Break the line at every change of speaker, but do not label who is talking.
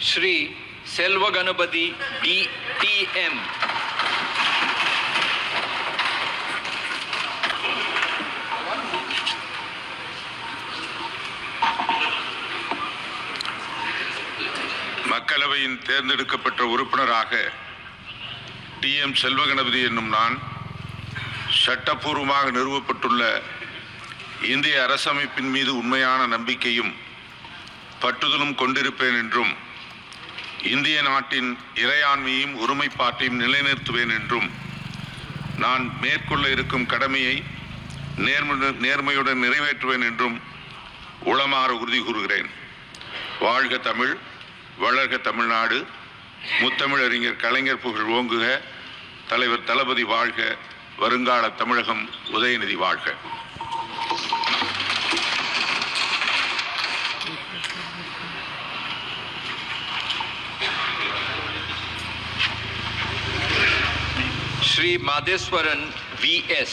Sri Selva Ganapathi D DM
மக்களவையின் தேர்ந்தெடுக்கப்பட்ட உறுப்பினராக டி எம் செல்வகணபதி என்னும் நான் சட்டப்பூர்வமாக நிறுவப்பட்டுள்ள இந்திய அரசமைப்பின் மீது உண்மையான நம்பிக்கையும் பட்டுதலும் கொண்டிருப்பேன் என்றும் இந்திய நாட்டின் இறையாண்மையும் ஒருமைப்பாட்டையும் நிலைநிறுத்துவேன் என்றும் நான் மேற்கொள்ள இருக்கும் கடமையை நேர்மை நேர்மையுடன் நிறைவேற்றுவேன் என்றும் உளமாற உறுதி கூறுகிறேன். வாழ்க தமிழ் வளர்க தமிழ்நாடு முத்தமிழறிஞர் கலைஞர் புகழ் ஓங்குக தலைவர் தளபதி வாழ்க வருங்கால தமிழகம் உதயநிதி வாழ்க.
Shri मादेश्वरन V S